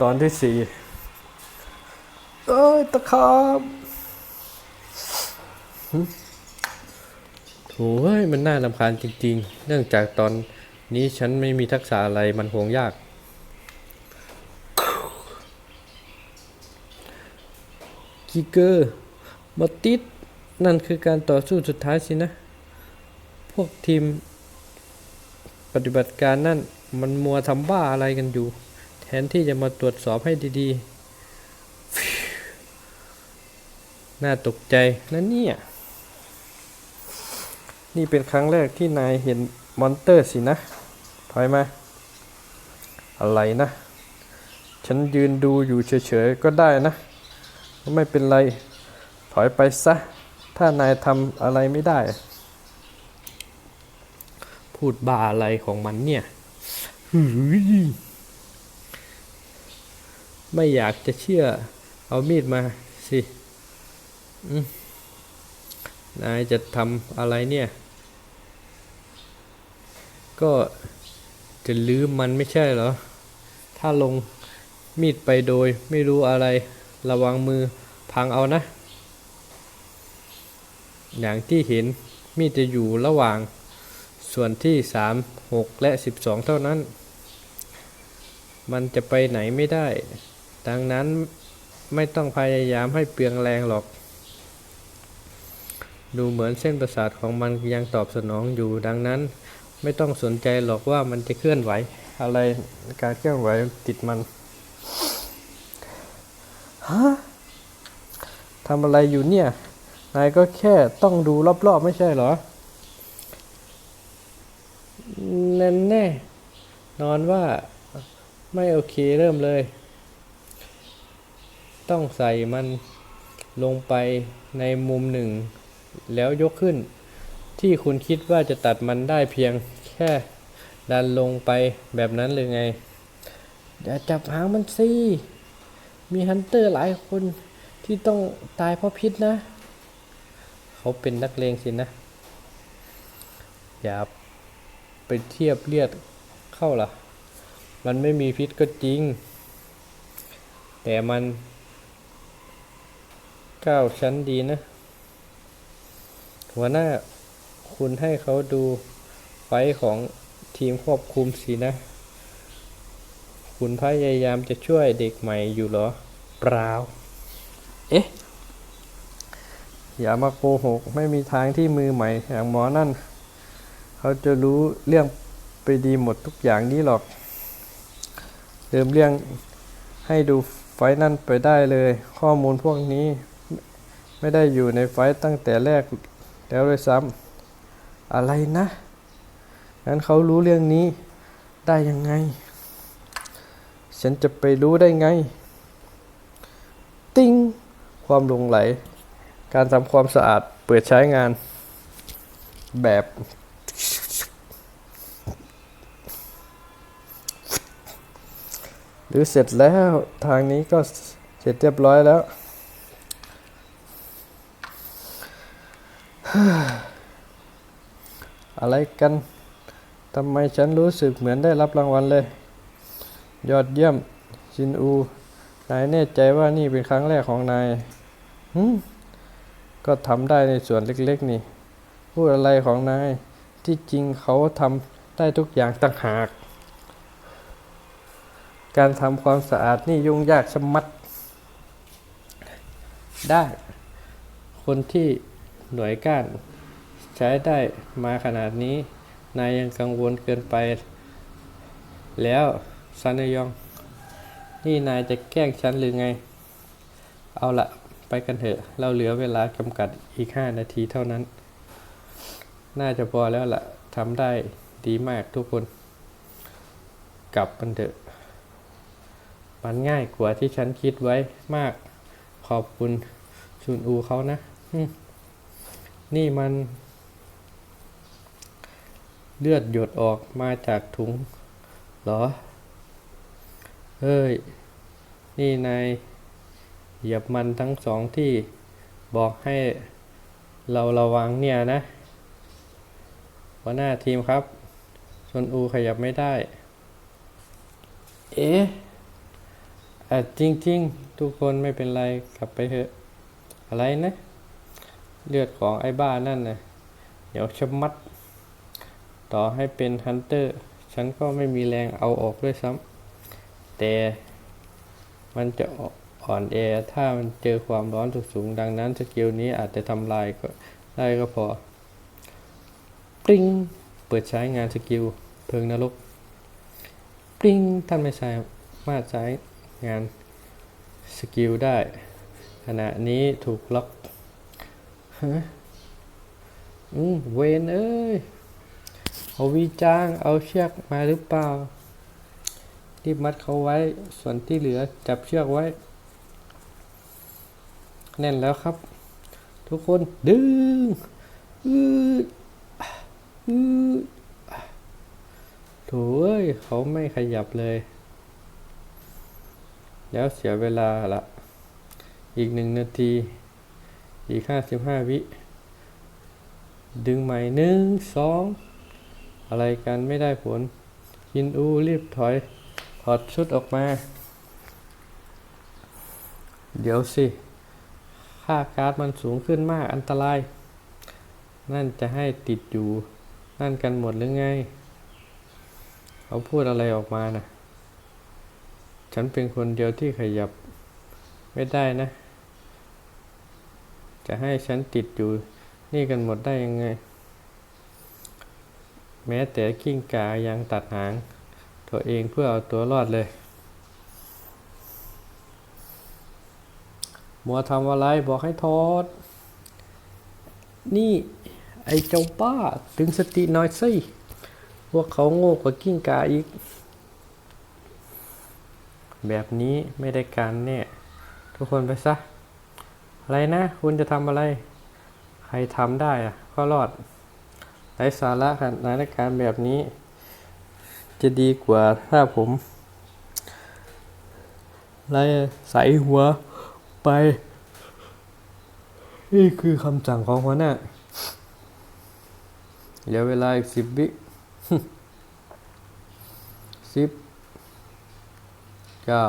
ตอนที่สี่เอ้ยตะขาบหึโถ่เฮ้ยมันน่ารำคาญจริง ๆ เนื่องจากตอนนี้ฉันไม่มีทักษะอะไรมันห่วงยาก กิเกอร์มาติดนั่นคือการต่อสู้สุดท้ายสินะ พวกทีม ปฏิบัติการนั่นมันมัวทำบ้าอะไรกันอยู่ แทนที่จะมาตรวจสอบให้ดีๆ น่าตกใจนะเนี่ย นี่เป็นครั้งแรกที่นายเห็นมอนเตอร์สินะถอยมา อะไรนะ ฉันยืนดูอยู่เฉยๆ ก็ได้นะ ไม่เป็นไร ถอยไปซะ ถ้านายทำอะไรไม่ได้ พูดบ้าอะไรของมันเนี่ย หืย ไม่อยากจะเชื่อ เอามีดมาสินายจะทำอะไรเนี่ย ก็จะลืมมันไม่ใช่เหรอ ถ้าลงมีดไปโดยไม่รู้อะไร ระวังมือพังเอานะ อย่างที่เห็นมีดจะอยู่ระหว่างส่วนที่ 3 6 และ 12 เท่านั้น มันจะไปไหนไม่ได้ ดังนั้นไม่ต้องพยายามให้เปลืองแรงหรอก ดูเหมือนเส้นประสาทของมันยังตอบสนองอยู่ดังนั้น ไม่ต้องสนใจหรอกว่ามันจะเคลื่อนไหว อะไรการเคลื่อนไหวติดมันฮะทำอะไรอยู่เนี่ย นายก็แค่ต้องดูรอบๆไม่ใช่เหรอแน่แน่นอนว่าไม่โอเคเริ่มเลย ต้องใส่มันลงไปในมุมหนึ่ง แล้วยกขึ้น ที่คุณคิดว่าจะตัดมันได้เพียงแค่ดันลงไปแบบนั้นเลยไงอย่าจับหางมันสิ มีฮันเตอร์หลายคนที่ต้องตายเพราะพิษนะ เขาเป็นนักเลงสินะ อย่าไปเทียบเลียดเข้าล่ะ มันไม่มีพิษก็จริง แต่มัน ก้าวชั้นดีนะ หัวหน้าคุณให้เขาดูไฟท์ของทีมควบคุมสินะ คุณพยายามจะช่วยเด็กใหม่อยู่เหรอ เปล่า เอ๊ะ อย่ามาโกหก ไม่มีทางที่มือใหม่อย่างหมอนั่น เขาจะรู้เรื่องไปดีหมดทุกอย่างนี้หรอกเดิมเรื่องให้ดูไฟล์นั่นไปได้เลย ข้อมูลพวกนี้ ไม่ได้อยู่ในไฟตั้งแต่แรกแล้วด้วยซ้ำอะไรนะ งั้นเขารู้เรื่องนี้ได้ยังไง ฉันจะไปรู้ได้ไง ติ้ง ความหลงไหล การทำความสะอาดเปิดใช้งาน แบบหรือเสร็จแล้วทางนี้ก็เสร็จเรียบร้อยแล้ว อะไรกันทำไมฉันรู้สึกเหมือนได้รับรางวัลเลย ยอดเยี่ยมชินอู นายแน่ใจว่านี่เป็นครั้งแรกของนายก็ทำได้ในส่วนเล็ก ๆ นี่ พูดอะไรของนาย ที่จริงเขาทำได้ทุกอย่างต่างหาก การทำความสะอาดนี่ยุ่งยากชะมัด ได้ คนที่ หน่วยก้านใช้ได้มาขนาดนี้ นายยังกังวลเกินไป แล้วซันนยอง นี่นายจะแกล้งฉันหรือไง เอาละไปกันเถอะ เราเหลือเวลาจำกัดอีกห้านาทีเท่านั้น น่าจะพอแล้วล่ะทำได้ดีมากทุกคน กลับกันเถอะ มันง่ายกว่าที่ฉันคิดไว้มากขอบคุณชุนอูเขานะ นี่มัน เลือดหยดออกมาจากถุงเหรอ เฮ้ย นี่นายเหยียบมันทั้งสองที่บอกให้เราระวังเนี่ยนะหัวหน้าทีมครับชนอูขยับไม่ได้ เอ๊ะจริง ๆ ทุกคนไม่เป็นไรกลับไปเถอะ อะไรนะ เลือดของไอ้บ้านั่นนะเดี๋ยวชะมัด ต่อให้เป็นฮันเตอร์ ฉันก็ไม่มีแรงเอาออกด้วยซ้ำแต่มันจะอ่อนแอถ้ามันเจอความร้อนสูงดังนั้นสกิลนี้อาจจะทำลายก็ได้ก็พอ ปริ้งเปิดใช้งานสกิลเพลิงนรกปริ้งท่านไม่สามารถใช้งานสกิลได้ ขณะนี้ถูกล็อก ฮะอืมเวนเอ้ย เอาวีจ้าง เอาเชือกมาหรือเปล่า รีบมัดเขาไว้ ส่วนที่เหลือจับเชือกไว้ แน่นแล้วครับ ทุกคนดึงอืดอืดโถ่เอ้ย เขาไม่ขยับเลย แล้วเสียเวลาละ อีกหนึ่งนาที อีกห้าสิบห้าวิ ดึงใหม่หนึ่งสองอะไรกันไม่ได้ผลยินอูรีบถอย ถอดชุดออกมา เดี๋ยวสิ ค่าการ์ดมันสูงขึ้นมากอันตราย นั่นจะให้ติดอยู่ นั่นกันหมดหรือไง เขาพูดอะไรออกมานะฉันเป็นคนเดียวที่ขยับไม่ได้นะ จะให้ฉันติดอยู่นี่กันหมดได้ยังไง แม้แต่กิ้งกายังตัดหาง ตัวเองเพื่อเอาตัวรอดเลย มัวทำอะไรบอกให้ทอด นี่ไอ้เจ้าป้าตึงสติหน่อยสิพวกเขาโง่กว่ากิ้งกาอีก แบบนี้ไม่ได้การแน่ ทุกคนไปซะ อะไรนะ คุณจะทำอะไร ใครทำได้อะก็รอดไร้สาระขนาดการณ์แบบนี้ จะดีกว่าถ้าผมไล่ใส่หัวไป นี่คือคำสั่งของหัวหน้าเหลือเวลาอีกสิบวิสิบเก้า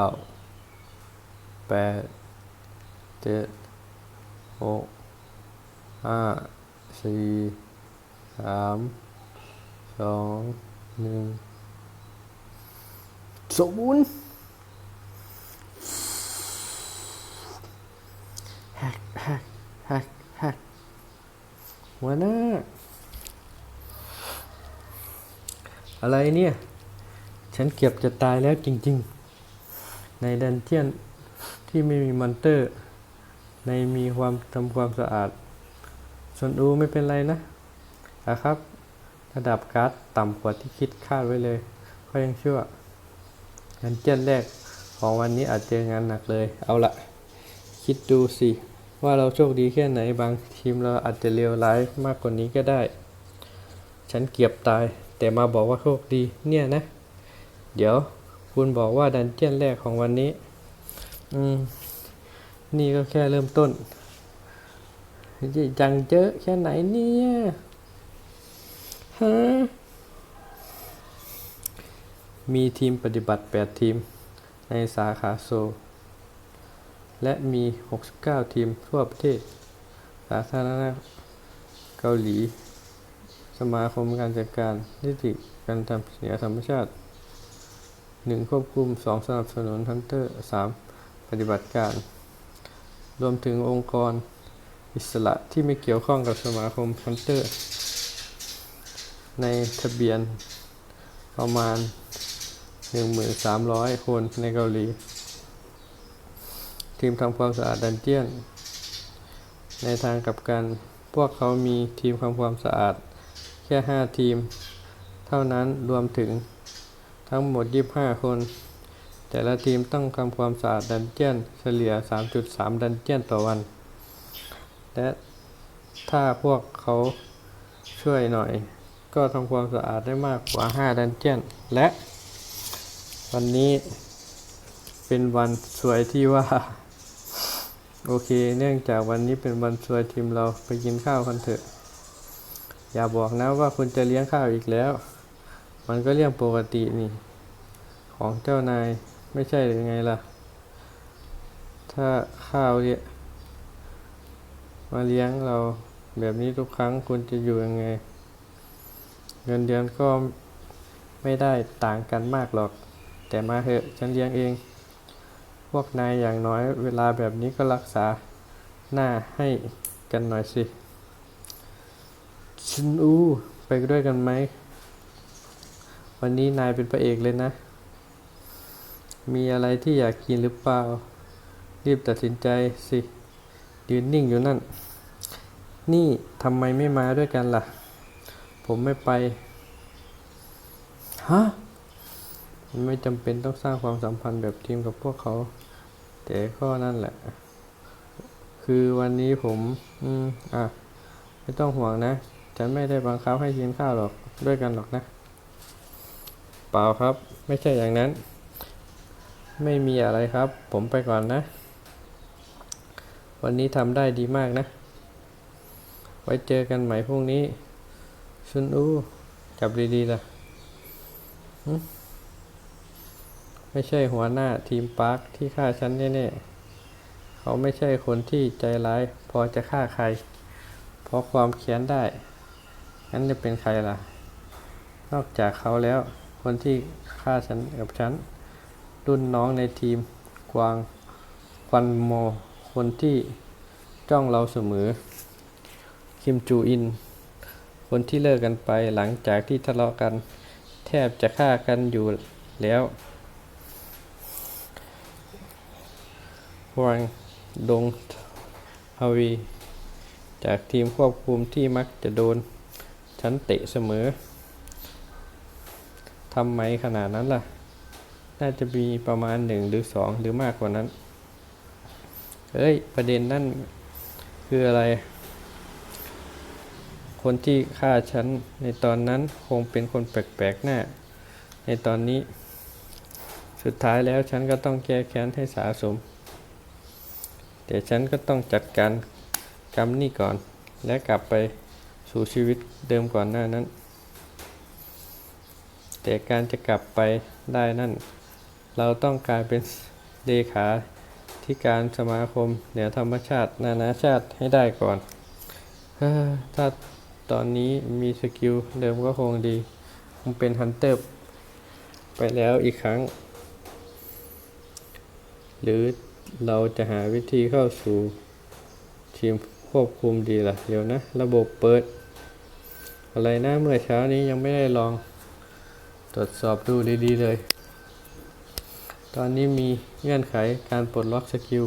แปดเจ็ด หกห้าสี่สามสองหนึ่งศูนย์แฮกแฮกแฮกแฮกหัวหน้า อะไรเนี่ย ฉันเกือบจะตายแล้วจริง ๆ ในดันเจียนที่ไม่มีมอนเตอร์ ในมีความทำความสะอาด ส่วนอูไม่เป็นไรนะนะครับ ระดับการ์ดต่ำกว่าที่คิดคาดไว้เลย ก็ยังชั่วดันเจนแรกของวันนี้อาจเจองานหนักเลย เอาละคิดดูสิ ว่าเราโชคดีแค่ไหนบางทีมเราอาจจะเลวร้ายมากกว่านี้ก็ได้ ฉันเกือบตาย แต่มาบอกว่าโชคดีเนี่ยนะ เดี๋ยวคุณบอกว่าดันเจียนแรกของวันนี้ อืม นี่ก็แค่เริ่มต้นจะจังเจอแค่ไหนเนี่ยฮะมีทีมปฏิบัติ 8 ทีมในสาขาโซ และมี 69 ทีมทั่วประเทศ สาธารณรัฐเกาหลี สมาคมการจัดการนิติการทำเสียธรรมชาติ 1 ควบคุม 2 สนับสนุนฮันเตอร์ 3 ปฏิบัติการ รวมถึงองค์กรอิสระที่ไม่เกี่ยวข้องกับสมาคมฮันเตอร์ ในทะเบียนประมาณ 1,300 คนในเกาหลี ทีมทำความสะอาดดันเจียน ในทางกับกันพวกเขามีทีมทำความสะอาดแค่ 5 ทีม เท่านั้นรวมถึงทั้งหมด 25 คน แต่ละทีมต้องทำความสะอาดดันเจียนเฉลี่ย 3.3 ดันเจียนต่อวัน และถ้าพวกเขาช่วยหน่อย ก็ทำความสะอาดได้มากกว่า 5 ดันเจียน และ วันนี้เป็นวันสวยที่ว่า โอเค เนื่องจากวันนี้เป็นวันสวยทีมเราไปกินข้าวกันเถอะ อย่าบอกนะว่าคุณจะเลี้ยงข้าวอีกแล้ว มันก็เรื่องปกตินี่ ของเจ้านาย ไม่ใช่หรือไงล่ะ ถ้าข้าวเนี่ยมาเลี้ยงเราแบบนี้ทุกครั้งคุณจะอยู่ยังไง เงินเดือนก็ไม่ได้ต่างกันมากหรอก แต่มาเหอะฉันเลี้ยงเอง พวกนายอย่างน้อยเวลาแบบนี้ก็รักษาหน้าให้กันหน่อยสิ ชินอู ไปด้วยกันไหม วันนี้นายเป็นพระเอกเลยนะ มีอะไรที่อยากกินหรือเปล่า รีบตัดสินใจสิ ยืนนิ่งอยู่นั่น นี่ทำไมไม่มาด้วยกันล่ะ ผมไม่ไป ฮะ มันไม่จำเป็นต้องสร้างความสัมพันธ์แบบทีมกับพวกเขา แต่ก็นั่นแหละ คือวันนี้ผม อืม อะ ไม่ต้องห่วงนะ ฉันไม่ได้บังคับให้กินข้าวหรอก ด้วยกันหรอกนะ เปล่าครับ ไม่ใช่อย่างนั้น ไม่มีอะไรครับ ผมไปก่อนนะ วันนี้ทำได้ดีมากนะ ไว้เจอกันใหม่พรุ่งนี้ ชุนอูจับดีๆล่ะหึไม่ใช่หัวหน้าทีมปาร์คที่ฆ่าฉันแน่ๆ เขาไม่ใช่คนที่ใจร้าย พอจะฆ่าใคร เพราะความแค้นได้ งั้นจะเป็นใครล่ะ นอกจากเขาแล้ว คนที่ฆ่าฉันกับฉัน รุ่นน้องในทีมกวางควันโม คนที่จ้องเราเสมอ คิมจูอิน คนที่เลิกกันไปหลังจากที่ทะเลาะกัน แทบจะฆ่ากันอยู่แล้วฮวางดงฮาวี จากทีมควบคุมที่มักจะโดนฉันเตะเสมอทำไมขนาดนั้นล่ะ น่าจะมีประมาณหนึ่งหรือสองหรือมากกว่านั้น เอ้ย ประเด็นนั่นคืออะไร คนที่ฆ่าฉันในตอนนั้นคงเป็นคนแปลกๆหน้า ในตอนนี้ สุดท้ายแล้วฉันก็ต้องแก้แค้นให้สาสม แต่ฉันก็ต้องจัดการกรรมนี่ก่อน และกลับไปสู่ชีวิตเดิมก่อนหน้านั้น แต่การจะกลับไปได้นั่น เราต้องกลายเป็นเลขาที่การสมาคมเหนือธรรมชาติ นานาชาติให้ได้ก่อน ถ้าตอนนี้มีสกิลเดิมก็คงดี คงเป็นฮันเตอร์ไปแล้วอีกครั้ง หรือเราจะหาวิธีเข้าสู่ทีมควบคุมดีล่ะ เดี๋ยวนะ ระบบเปิด อะไรนะเมื่อเช้านี้ยังไม่ได้ลอง ตรวจสอบดูดี ๆ เลย ตอนนี้มีเงื่อนไขการปลดล็อกสกิล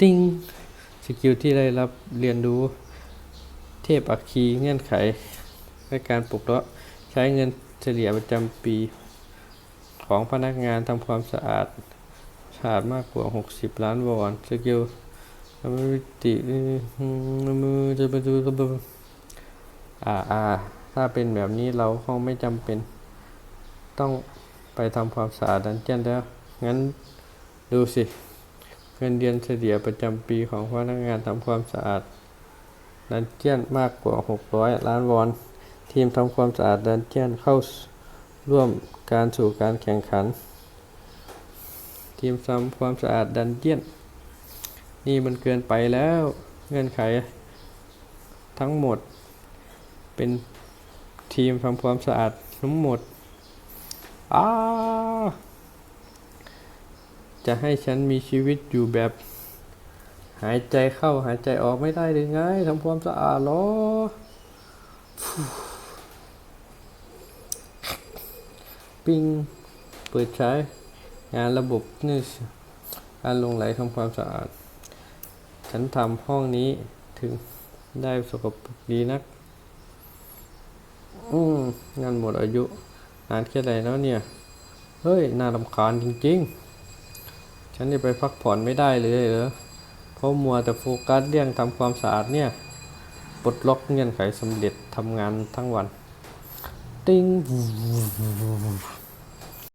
ติ้งสกิลที่ได้รับเรียนรู้เทพอัคคีเงื่อนไขในการปลดล็อกใช้เงินเฉลี่ยประจำปี ของพนักงานทำความสะอาดสะอาดมากกว่า 60 ล้านวอนสกิลทำให้วิติมือจะไปดูอ่าอ่าถ้าเป็นแบบนี้เราคงไม่จำเป็น ต้องไปทำความสะอาดดันเจียนแล้ว งั้นดูสิ เงินเดือนเฉลี่ยประจำปีของพนักงานทำความสะอาดดันเจียนมากกว่า 600 ล้านวอน ทีมทำความสะอาดดันเจียนเข้าร่วมการสู่การแข่งขัน ทีมทำความสะอาดดันเจียน นี่มันเกินไปแล้วเงื่อนไขทั้งหมด เป็นทีมทำความสะอาดทั้งหมดอ้า จะให้ฉันมีชีวิตอยู่แบบ หายใจเข้าหายใจออกไม่ได้หรือไงทำความสะอาดหรอปิ้งเปิดใช้งานระบบนี่การลงไหลทำความสะอาด ฉันทำห้องนี้ถึงได้สกปรกดีนัก อืมงานหมดอายุ นานแค่ไหนแล้วเนี่ย เฮ้ย น่ารำคาญจริง ๆ ฉันจะไปพักผ่อนไม่ได้เลยเหรอเพราะมัวแต่โฟกัสเรื่องทำความสะอาดเนี่ยปลดล็อกเงื่อนไขสำเร็จทำงานทั้งวัน ติ้ง